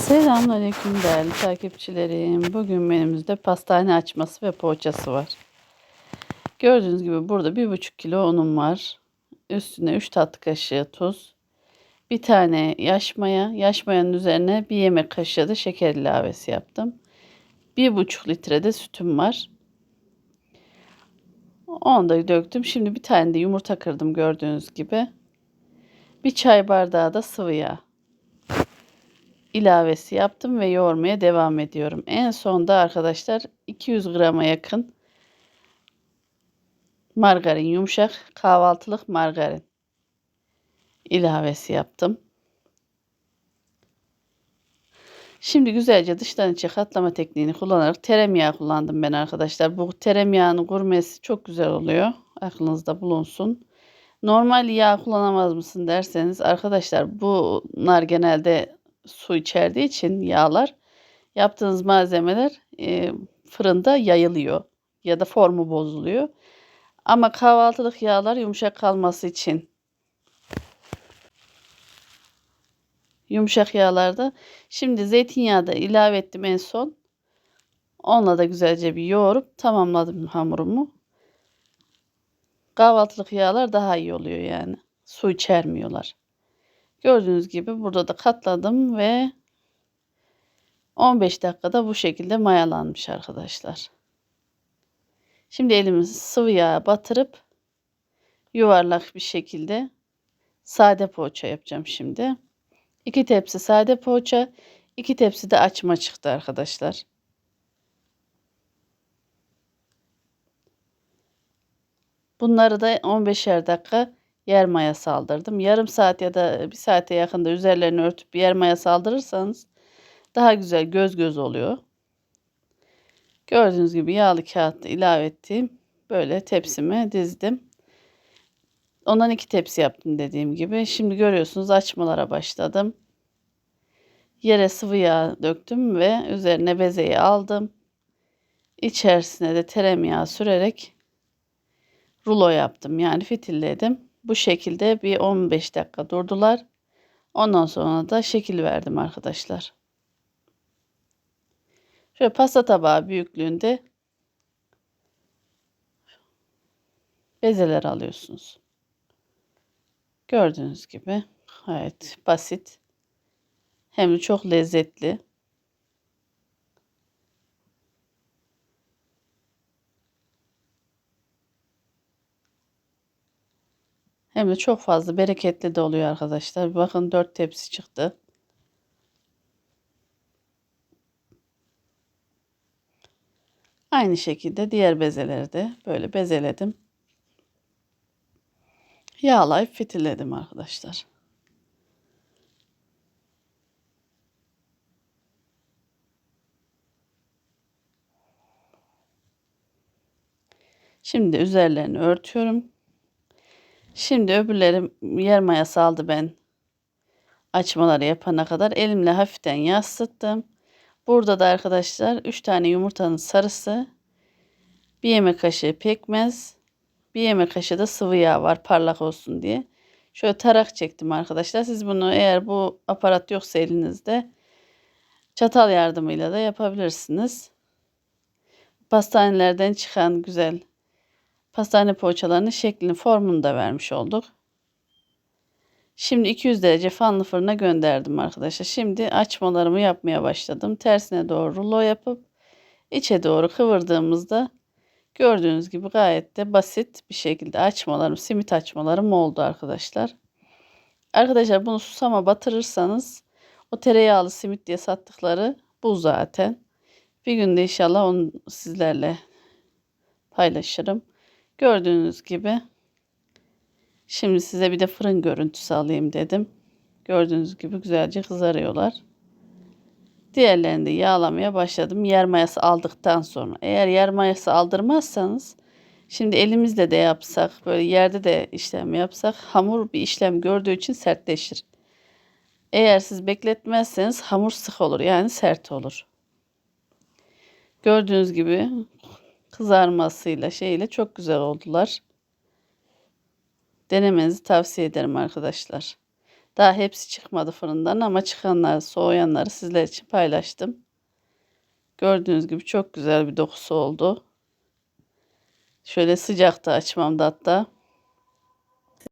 Selamünaleyküm değerli takipçilerim. Bugün menümüzde pastane açması ve poğaçası var. Gördüğünüz gibi burada 1,5 kilo unum var. Üstüne 3 tatlı kaşığı tuz. Bir tane yaş maya. Yaş mayanın üzerine bir yemek kaşığı da şeker ilavesi yaptım. 1,5 litre de sütüm var. Onu da döktüm. Şimdi bir tane de yumurta kırdım gördüğünüz gibi. Bir çay bardağı da sıvı yağ ilavesi yaptım ve yoğurmaya devam ediyorum. En sonda arkadaşlar 200 grama yakın margarin yumuşak kahvaltılık margarin ilavesi yaptım. Şimdi güzelce dıştan içe katlama tekniğini kullanarak tereyağı kullandım ben arkadaşlar. Bu tereyağının gurmesi çok güzel oluyor. Aklınızda bulunsun. Normal yağ kullanamaz mısın derseniz arkadaşlar bunlar genelde su içerdiği için yağlar yaptığınız malzemeler e, fırında yayılıyor ya da formu bozuluyor. Ama kahvaltılık yağlar yumuşak kalması için yumuşak yağlarda şimdi zeytinyağı da ilave ettim en son. Onunla da güzelce bir yoğurup tamamladım hamurumu. Kahvaltılık yağlar daha iyi oluyor yani. Su içermiyorlar. Gördüğünüz gibi burada da katladım ve 15 dakikada bu şekilde mayalanmış arkadaşlar. Şimdi elimizi sıvı yağa batırıp yuvarlak bir şekilde sade poğaça yapacağım şimdi. 2 tepsi sade poğaça, 2 tepsi de açma çıktı arkadaşlar. Bunları da 15'er dakika yer maya saldırdım. Yarım saat ya da bir saate yakında üzerlerini örtüp yer maya saldırırsanız daha güzel göz göz oluyor. Gördüğünüz gibi yağlı kağıt ilave ettiğim böyle tepsime dizdim. Ondan iki tepsi yaptım dediğim gibi. Şimdi görüyorsunuz açmalara başladım. Yere sıvı yağ döktüm ve üzerine bezeyi aldım. İçerisine de tereyağı sürerek rulo yaptım. Yani fitilledim. Bu şekilde bir 15 dakika durdular. Ondan sonra da şekil verdim arkadaşlar. Şöyle pasta tabağı büyüklüğünde bezeler alıyorsunuz. Gördüğünüz gibi gayet basit. Hem de çok lezzetli. Hem de çok fazla bereketli de oluyor arkadaşlar. Bakın 4 tepsi çıktı. Aynı şekilde diğer bezeleri de böyle bezeledim. Yağlayıp fitilledim arkadaşlar. Şimdi üzerlerini örtüyorum. Şimdi öbürleri yer mayası aldı ben açmaları yapana kadar elimle hafiften yansıttım. Burada da arkadaşlar 3 tane yumurtanın sarısı, bir yemek kaşığı pekmez, bir yemek kaşığı da sıvı yağ var parlak olsun diye. Şöyle tarak çektim arkadaşlar. Siz bunu eğer bu aparat yoksa elinizde çatal yardımıyla da yapabilirsiniz. Pastanelerden çıkan güzel pastane poğaçalarının şeklini formunu da vermiş olduk. Şimdi 200 derece fanlı fırına gönderdim arkadaşlar. Şimdi açmalarımı yapmaya başladım. Tersine doğru rulo yapıp içe doğru kıvırdığımızda gördüğünüz gibi gayet de basit bir şekilde açmalarım, simit açmalarım oldu arkadaşlar. Arkadaşlar bunu susama batırırsanız o tereyağlı simit diye sattıkları bu zaten. Bir günde inşallah onu sizlerle paylaşırım. Gördüğünüz gibi şimdi size bir de fırın görüntüsü alayım dedim. Gördüğünüz gibi güzelce kızarıyorlar. Diğerlerini de yağlamaya başladım. Yer mayası aldıktan sonra. Eğer yer mayası aldırmazsanız şimdi elimizle de yapsak böyle yerde de işlem yapsak hamur bir işlem gördüğü için sertleşir. Eğer siz bekletmezseniz hamur sık olur yani sert olur. Gördüğünüz gibi kızarmasıyla şeyle çok güzel oldular. Denemenizi tavsiye ederim arkadaşlar. Daha hepsi çıkmadı fırından ama çıkanları, soğuyanları sizler için paylaştım. Gördüğünüz gibi çok güzel bir dokusu oldu. Şöyle sıcaktı açmamda hatta.